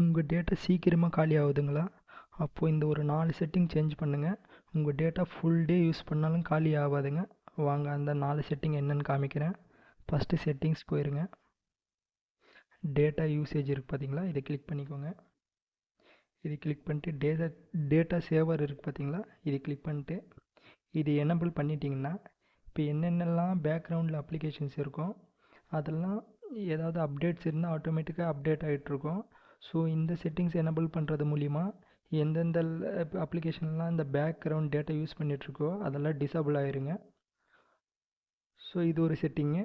உங்கள் டேட்டா சீக்கிரமாக காலி ஆகுதுங்களா? அப்போது இந்த ஒரு நாலு செட்டிங் சேஞ்ச் பண்ணுங்கள் உங்கள் டேட்டா ஃபுல் டே யூஸ் பண்ணாலும் காலி ஆகாதுங்க. வாங்க அந்த நாலு செட்டிங் என்னென்னு காமிக்கிறேன். ஃபஸ்ட்டு செட்டிங்ஸ் போயிருங்க. டேட்டா யூசேஜ் இருக்குது பார்த்தீங்களா இதை கிளிக் பண்ணிக்கோங்க. இது கிளிக் பண்ணிட்டு டேட்டா டேட்டா சேவர் இருக்குது பார்த்தீங்களா இது கிளிக் பண்ணிட்டு இது எனபிள் பண்ணிட்டீங்கன்னா இப்போ என்னென்னலாம் பேக்ரவுண்டில் அப்ளிகேஷன்ஸ் இருக்கும் அதெல்லாம் ஏதாவது அப்டேட்ஸ் இருந்தால் ஆட்டோமேட்டிக்காக அப்டேட் ஆகிட்ருக்கும் ஸோ இந்த செட்டிங்ஸ் எனபிள் பண்ணுறது மூலிமா எந்தெந்த அப்ளிகேஷன்லாம் இந்த பேக்ரவுண்ட் டேட்டா யூஸ் பண்ணிகிட்ருக்கோ அதெல்லாம் டிசபிள் ஆயிருங்க. ஸோ இது ஒரு செட்டிங்கு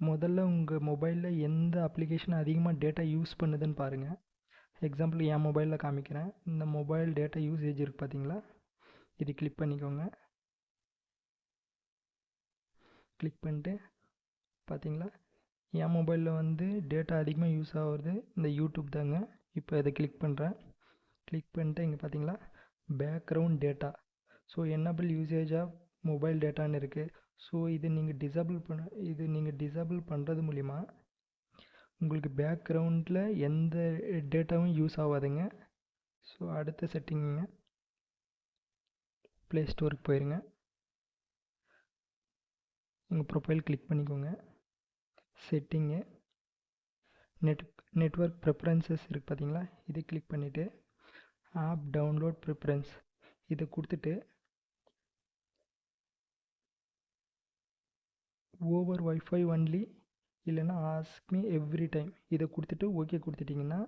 முதல்ல உங்கள் மொபைலில் எந்த அப்ளிகேஷன் அதிகமாக டேட்டா யூஸ் பண்ணுதுன்னு பாருங்கள் எக்ஸாம்பிள் என் மொபைலில் காமிக்கிறேன். இந்த மொபைல் டேட்டா யூசேஜ் இருக்குது பார்த்தீங்களா இது கிளிக் பண்ணிக்கோங்க. கிளிக் பண்ணிட்டு பார்த்தீங்களா என் மொபைலில் வந்து டேட்டா அதிகமாக யூஸ் ஆகுறது இந்த யூடியூப் தாங்க. இப்போ இதை கிளிக் பண்ணுறேன் கிளிக் பண்ணிட்டு இங்கே பார்த்தீங்களா? Background data so enable usage off mobile டேட்டான்னு இருக்குது ஸோ இது நீங்கள் டிசபிள் பண்ண இது நீங்கள் டிசபிள் பண்ணுறது மூலிமா உங்களுக்கு பேக்ரவுண்டில் எந்த டேட்டாவும் யூஸ் ஆகாதுங்க. ஸோ அடுத்த செட்டிங்குங்க ப்ளே ஸ்டோருக்கு போயிருங்க. உங்கள் ப்ரொஃபைல் கிளிக் பண்ணிக்கோங்க. செட்டிங்கு நெட் நெட்ஒர்க் ப்ரிஃபரன்சஸ் இருக்குது பார்த்தீங்களா இதை கிளிக் பண்ணிவிட்டு ஆப் டவுன்லோட் ப்ரிஃபரன்ஸ் இதை கொடுத்துட்டு ஓவர் ஒய்ஃபை ஒன்லி இல்லைன்னா ஆஸ்க்மி எவ்ரி டைம் இதை கொடுத்துட்டு ஓகே கொடுத்துட்டிங்கன்னா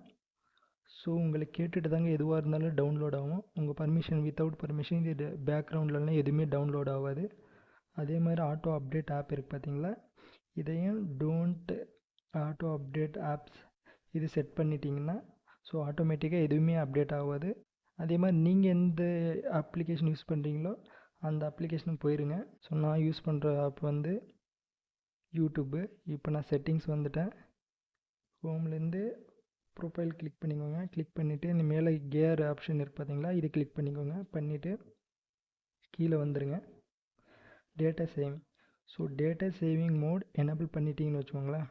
ஸோ உங்களை கேட்டுட்டு தாங்க எதுவாக இருந்தாலும் டவுன்லோட் ஆகும். உங்கள் பர்மிஷன் வித்தவுட் பர்மிஷன் இது பேக்ரவுண்ட்லலாம் எதுவுமே டவுன்லோட் ஆகாது. அதே மாதிரி ஆட்டோ அப்டேட் ஆப் இருக்குது பார்த்தீங்களா இதையும் டோன்ட் ஆட்டோ அப்டேட் ஆப்ஸ் இது செட் பண்ணிட்டீங்கன்னா ஸோ ஆட்டோமேட்டிக்காக எதுவுமே அப்டேட் ஆகாது. அதே மாதிரி நீங்கள் எந்த அப்ளிகேஷன் யூஸ் பண்ணுறீங்களோ அந்த அப்ளிகேஷனுக்கு போயிருங்க. ஸோ நான் யூஸ் பண்ணுற ஆப் வந்து யூடியூப்பு இப்போ நான் செட்டிங்ஸ் வந்துட்டேன். ஹோம்லேருந்து ப்ரொஃபைல் கிளிக் பண்ணிக்கோங்க. கிளிக் பண்ணிவிட்டு இந்த மேலே கேர் ஆப்ஷன் இருக்கு பார்த்தீங்களா இது கிளிக் பண்ணிக்கோங்க. பண்ணிவிட்டு கீழே வந்துடுங்க data same so data saving mode enable பண்ணிட்டீங்கன்னு வச்சுக்கோங்களேன்.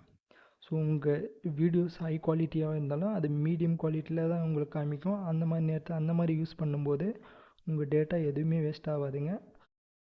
ஸோ உங்கள் வீடியோஸ் ஹை குவாலிட்டியாக இருந்தாலும் அது மீடியம் குவாலிட்டியில் தான் உங்களுக்கு காமிக்கும். அந்த மாதிரி நேரத்தில் அந்த மாதிரி யூஸ் பண்ணும்போது உங்கள் டேட்டா எதுவுமே வேஸ்ட் ஆகாதுங்க.